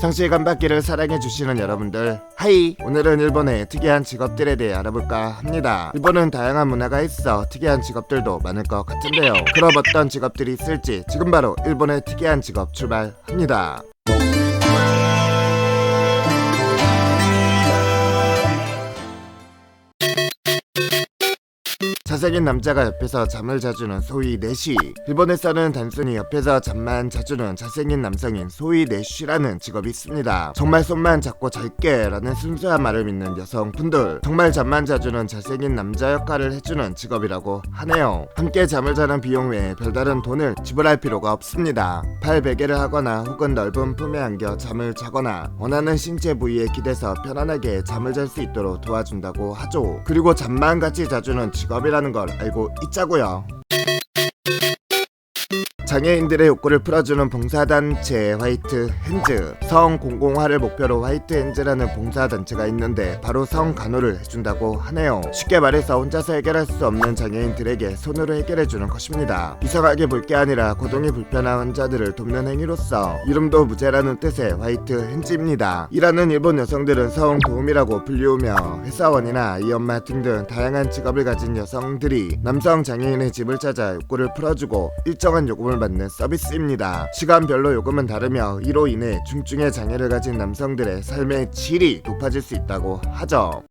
상시간 받기를 사랑해 주시는 여러분들 하이! 오늘은 일본의 특이한 직업들에 대해 알아볼까 합니다. 일본은 다양한 문화가 있어 특이한 직업들도 많을 것 같은데요. 그럼 어떤 직업들이 있을지 지금 바로 일본의 특이한 직업 출발합니다 잘생긴 남자가 옆에서 잠을 자주는 소위 내쉬. 일본에서는 단순히 옆에서 잠만 자주는 잘생긴 남성인 소위 내쉬라는 직업이 있습니다 정말 손만 잡고 잘게 라는 순수한 말을 믿는 여성분들 정말 잠만 자주는 잘생긴 남자 역할을 해주는 직업이라고 하네요. 함께 잠을 자는 비용 외에 별다른 돈을 지불할 필요가 없습니다. 발 베개를 하거나 혹은 넓은 품에 안겨 잠을 자거나 원하는 신체 부위에 기대서 편안하게 잠을 잘 수 있도록 도와준다고 하죠. 그리고 잠만 같이 자주는 직업이라 는 걸 알고 있자고요 장애인들의 욕구를 풀어주는 봉사단체 화이트 핸즈. 성 공공화를 목표로 화이트 핸즈라는 봉사단체가 있는데 바로 성 간호를 해준다고 하네요. 쉽게 말해서 혼자서 해결할 수 없는 장애인들에게 손으로 해결해주는 것입니다. 이상하게 볼 게 아니라 고동이 불편한 환자들을 돕는 행위로서 이름도 무죄라는 뜻의 화이트 핸즈입니다. 일하는 일본 여성들은 성 도우미라고 불리우며 회사원이나 아이 엄마 등등 다양한 직업을 가진 여성들이 남성 장애인의 집을 찾아 욕구를 풀어주고 일정한 요금을 받는 서비스입니다. 시간별로 요금은 다르며 이로 인해 중증의 장애를 가진 남성들의 삶의 질이 높아질 수 있다고 하죠.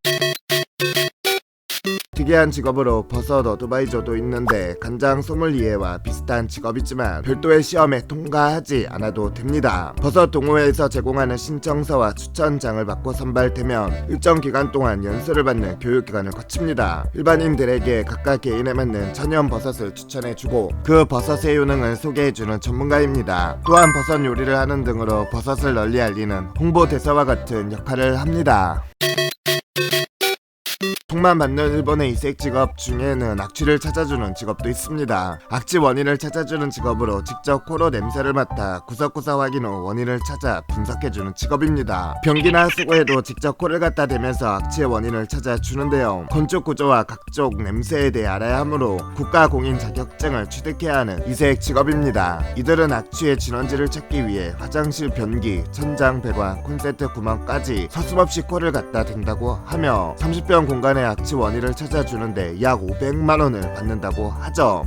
특이한 직업으로 버섯 어드바이저도 있는데 간장 소믈리에와 비슷한 직업이지만 별도의 시험에 통과하지 않아도 됩니다. 버섯 동호회에서 제공하는 신청서와 추천장을 받고 선발되면 일정 기간 동안 연수를 받는 교육기간을 거칩니다. 일반인들에게 각각 개인에 맞는 천연 버섯을 추천해주고 그 버섯의 효능을 소개해주는 전문가입니다. 또한 버섯 요리를 하는 등으로 버섯을 널리 알리는 홍보대사와 같은 역할을 합니다. 통만 받는 일본의 이색 직업 중에는 악취를 찾아주는 직업도 있습니다. 악취 원인을 찾아주는 직업으로 직접 코로 냄새를 맡아 구석구석 확인 후 원인을 찾아 분석해주는 직업입니다. 변기나 수고에도 직접 코를 갖다 대면서 악취의 원인을 찾아주는데요. 건축 구조와 각종 냄새에 대해 알아야 하므로 국가 공인 자격증을 취득해야 하는 이색 직업입니다. 이들은 악취의 진원지를 찾기 위해 화장실 변기, 천장 배관, 콘센트 구멍까지 서슴없이 코를 갖다 댄다고 하며 30평 공 간의 악취 원인을 찾아주는데 약 500만 원을 받는다고 하죠.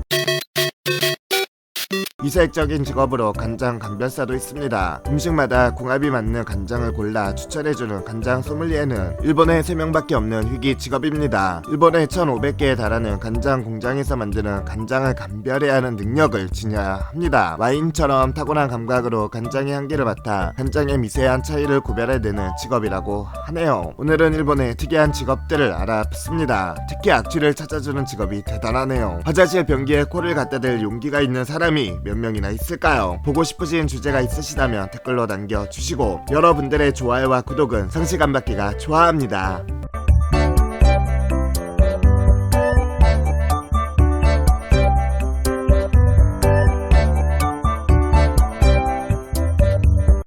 이색적인 직업으로 간장 감별사도 있습니다. 음식마다 궁합이 맞는 간장을 골라 추천해주는 간장 소믈리에는 일본에 3명밖에 없는 희귀 직업입니다. 일본에 1,500개에 달하는 간장 공장에서 만드는 간장을 감별해야 하는 능력을 지녀야 합니다. 와인처럼 타고난 감각으로 간장의 향기를 맡아 간장의 미세한 차이를 구별해내는 직업이라고 하네요. 오늘은 일본의 특이한 직업들을 알아봤습니다. 특히 악취를 찾아주는 직업이 대단하네요. 화장실 변기에 코를 갖다 댈 용기가 있는 사람이 몇 명이나 있을까요? 보고 싶으신 주제가 있으시다면 댓글로 남겨주시고 여러분들의 좋아요와 구독은 상시간 받기가 좋아합니다.